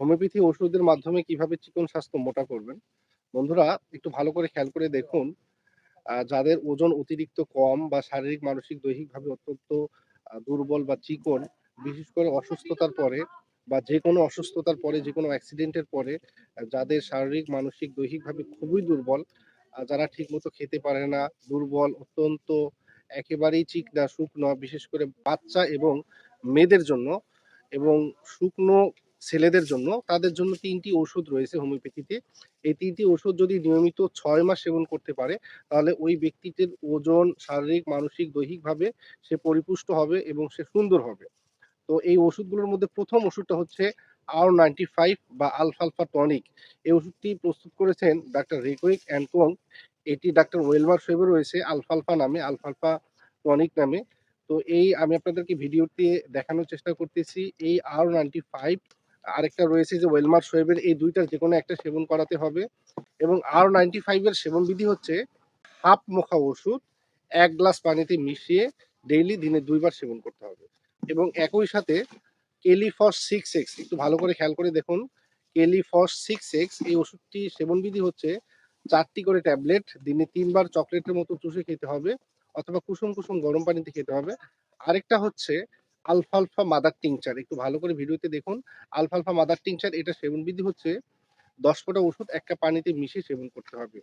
Homeopathy ওষুধের মাধ্যমে কীভাবে চিকন স্বাস্থ্য মোটা করবেন? বন্ধুরা একটু ভালো করে খেয়াল করে দেখুন, যাদের ওজন অতিরিক্ত কম বা শারীরিক, মানসিক, দৈহিকভাবে অত্যন্ত দুর্বল বা চিকন, বিশেষ করে অসুস্থতার পরে বা যে কোনো অসুস্থতার পরে, যে কোনো অ্যাক্সিডেন্টের পরে যাদের শারীরিক, মানসিক, দৈহিকভাবে খুবই দুর্বল, যারা ঠিকমতো খেতে পারে না, দুর্বল, অত্যন্ত একেবারেই চিকনা, শুকনো, বিশেষ করে বাচ্চা এবং মেয়েদের জন্য এবং শুকনো ছেলেদের জন্য, তাদের জন্য তিনটি ওষুধ রয়েছে হোমিওপ্যাথিতে। এই তিনটি ওষুধ যদি নিয়মিত ছয় মাস সেবন করতে পারে, তাহলে ওই ব্যক্তিটির ওজন শারীরিক, মানসিক, দৈহিকভাবে সে পরিপুষ্ট হবে এবং সে সুন্দর হবে। তো এই ওষুধগুলোর মধ্যে প্রথম ওষুধটা হচ্ছে R95 বা আলফালফা টনিক। এই ওষুধটি প্রস্তুত করেছেন ডাক্তার রিকুইক অ্যান্ড কোং। এটি ডাক্তার ওয়েলমার শোয়েবে রয়েছে আলফালফা নামে, আলফালফা টনিক নামে। তো এই আমি আপনাদেরকে ভিডিওতে দেখানোর চেষ্টা করতেছি। এই R95 আরেকটা রয়েছে যে ওয়েলমার সোয়েবের এই দুইটার যে কোনো একটা সেবন করাতে হবে এবং R95 এর সেবনবিধি হচ্ছে হাফ মুখা ওষুধ এক গ্লাস পানিতে মিশিয়ে ডেইলি দিনে দুইবার সেবন করতে হবে এবং একই সাথে কেলিফস 6X একটু ভালো করে খেয়াল করে দেখুন। কেলিফস 6X এই ওষুধটি সেবনবিধি হচ্ছে চারটি করে ট্যাবলেট দিনে তিনবার চকলেটের মতো চুষে খেতে হবে অথবা কুসুম, কুসুম গরম পানিতে খেতে হবে। আরেকটা হচ্ছে আলফালফা মাদার টিংচার একটু ভালো করে ভিডিওতে দেখুন। আলফালফা মাদার টিংচার, এটা সেবন বিধি হচ্ছে ১০ ফোঁটা ওষুধ ১ কাপ পানিতে মিশিয়ে সেবন করতে হবে।